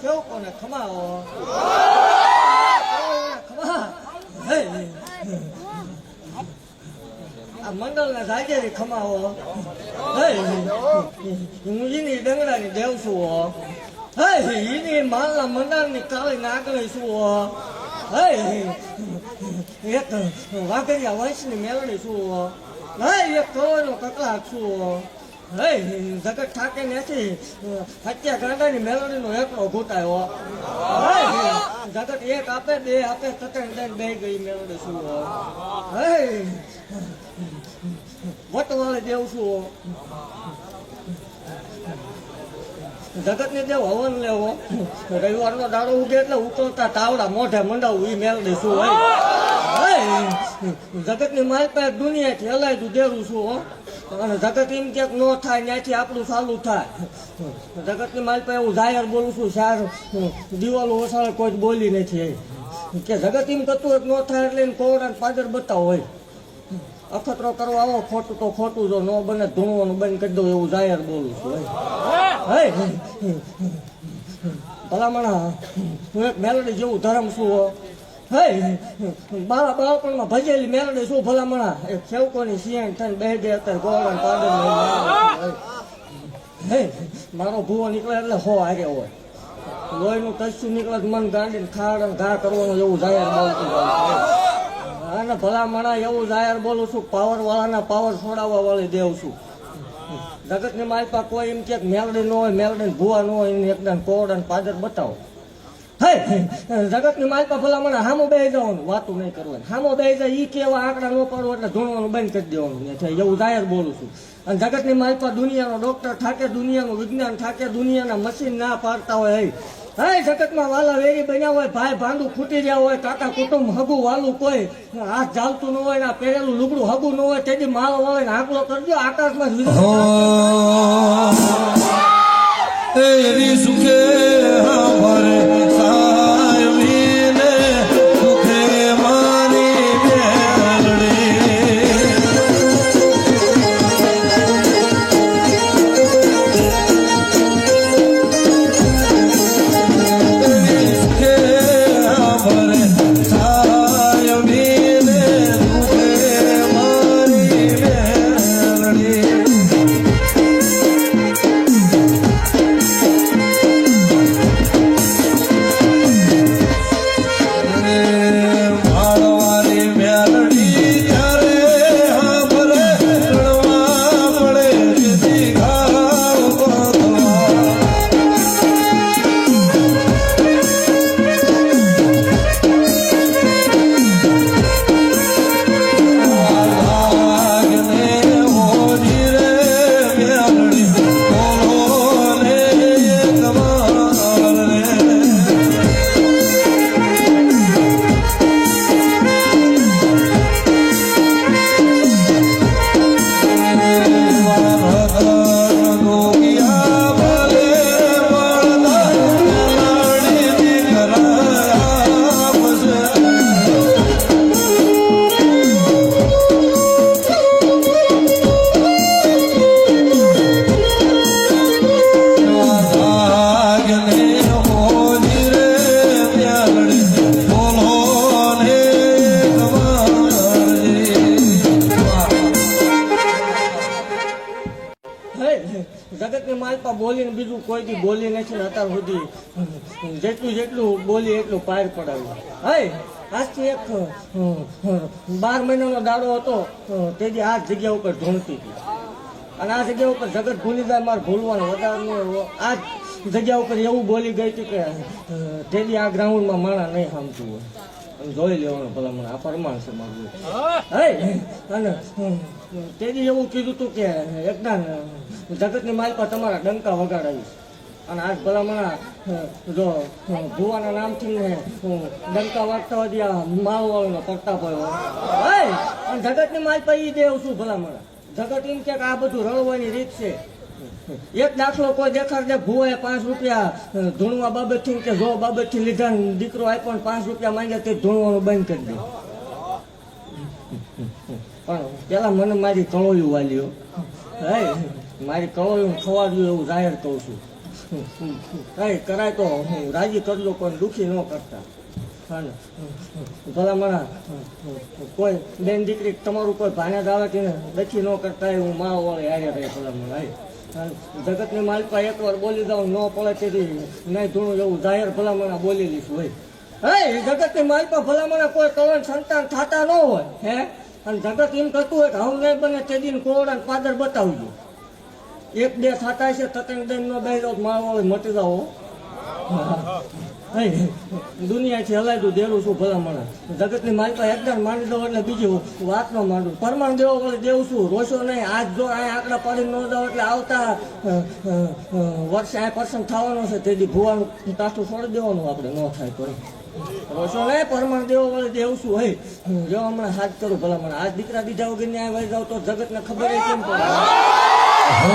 સેવકોને ખમાવો ખમા હે આ મંડળના જાગેરી ખમાવો એની ડંગડાની દેવ છું એની માલના મંડળની કાળી નાગણી છું એક વાઘરિયા વંશની મેળડી છું. એક કવાનો કકલાક છું હો. હે જગત ઠાકે નથી હત્યા ગાંડાની મેળડીનો એકલો ઘૂંટાયો જગત એક આપે, બે આપે ગઈ મેળડી શું હો. વટવાળે દેવ છું. જગત ને દેવ હવન લેવો રવિવાર નો દાડો ઉગે એટલે ઉકળતા તાવડા મોઢે મંડાવું ઈ મેળ દેશું હોય જગતની માલ પાસે દુનિયા થી હલાય દેરું છું હો અને જગત એમ કે ન થાય ત્યાંથી આપણું ચાલુ થાય. જગતની મારી પાસે હું જાહેર બોલું છું, સાર, દિવાલો ઓછા કોઈ જ બોલી નથી. કે જગત એમ કરતું હોય ન થાય એટલે એને કોવડા પાદર બતાવો હોય. અખતરો કરવા આવો, ખોટું તો ખોટું જો ન બને, ધૂણવાનું બંધ કરી દઉં એવું જાહેર બોલું છું. ભલામણ, હું એક મેલડી જેવું ધર્મ છું બાળા બાળપણમાં ભજેલી મેલડી શું ભલામણા? એક સેવકોની સિયાણ થઈને બે દે અત્યારે ગોળણ પાદર મારો ભૂવો નીકળે એટલે હો આગે હોય. લોહીનું કશું નીકળે મન ગાંડીને ખાડ ઘા કરવાનું એવું જાહેર બોલતું હોય. અને ભલામણા એવું જાહેર બોલું છું પાવર વાળાના પાવર છોડાવવા વાળી દેવ છું. જગતની માલપા કોઈ એમ કે મેલડી નો હોય મેલડી ભૂવા નો હોય, એને એકદમ કોડ અને પાદર બતાવો. જગતની માલપા ભલામણ હામો બે જવાનું વાતું નહીં કરવાનું. હામો બે જાય ઈ કેવા આંકડા ન પડવો એટલે ધોણવાનું બંધ કરી દેવાનું. એવું જાહેર બોલું છું. અને જગતની માલપા દુનિયાનો ડોક્ટર થાકે દુનિયાનું વિજ્ઞાન થાકે દુનિયાના મશીન ના પાડતા હોય હે હે જગતમાં વાલા વેરી બન્યા હોય ભાઈ ભાંડું ખૂટી રહ્યા હોય કાકા કુટુંબ હગું વાલું કોઈ હાથ ચાલતું ન હોય ને પહેરેલું લુગડું હગું ન હોય તેથી માલ હોય ને આંકલો કરજો આકાશમાં જ સુખે હે જગતની માલપા બોલીને બીજું કોઈ દી બોલી નથી ને અત્યાર સુધી જેટલું જેટલું બોલી એટલું પાર પડાવ્યું હે આજથી એક બાર મહિનાનો દાડો હતો તેથી આ જગ્યા ઉપર ધૂણતી હતી. અને આ જગ્યા ઉપર જગત ભૂલી જાય મારે ભૂલવાનું. વધારે આ જગ્યા ઉપર એવું બોલી ગઈ હતી કે તેથી આ ગ્રાઉન્ડમાં માણા નહીં સમજવું. હોય જોઈ લેવાનું ભલામણ આ પરમાણ છે મારું. હે. અને તેથી એવું કીધું તું કે એકદમ જગતની માલ પર તમારા ડંકા વગાડાવીશ અને આજ ભલામણા જો ભુવાના નામથી ને ડંકા વાગતા હોય આ માલવાળાનો પ્રતાપ હોય હે? અને જગતની માલ પર ઈ દેવ છું ભલામણા? જગત એમ કે આ બધું રળવાની રીત છે. એક દાખલો કોઈ દેખાડે ભુવાએ પાંચ રૂપિયા ધૂણવા બાબતથી કે જો બાબતથી લીધા દીકરો આપ્યો પણ પાંચ રૂપિયા માંગ્યા તે ધૂણવાનું બંધ કરી દે. પણ પેલા મને મારી કળોયું વાલ્યો હે? મારી કળોયું ખવાડ્યું એવું જાહેર કહું છું. કઈ કરાય તો હું રાજી કરજો પણ દુખી ન કરતા. હા ને. ભલા મારા કોઈ બેન દીકરી તમારું કોઈ ભાને દાવે કે દખી ન કરતા હું મા વળે આવ્યા રહે ભલા મને જગતની માલિકા એકવાર બોલી દઉં ન પડે તેથી નહીં ધૂણું એવું જાહેર ભલામણા બોલી લઈશું હોય. હે જગતની માલિકા ભલામણા કોઈ કવન સંતાન થતા ન હોય હે? અને જગત એમ કરતું હોય કે હું નહીં બને તે દિન કોવડા પાદર બતાવજો. એક બે થતા છે તતન દન નો બે માળવાળી મટી જાઓ હે. દુનિયાથી હલાયતું, દેવું છું જગત જગતની માલિકા એકદમ માની દઉં એટલે બીજી વાત ન માંડું. પરમાણ દેવો વળે દેવું છું રોશો નહીં. આજ જો આ આંકડા પાડી ન જાવ એટલે આવતા વર્ષે આ પર્સન્ટ થવાનો છે, તેથી ભુવાનું તાસું છોડી દેવાનું આપણે, ન થાય તો. રોશો નહીં, પરમાણ દેવો વળે દેવું છું હે, જો હમણાં હાથ કરું ભલામણા આજ દીકરા દીધા વગર ન્યાય વહી જાવ તો જગતને ખબર કેમ પડે? હો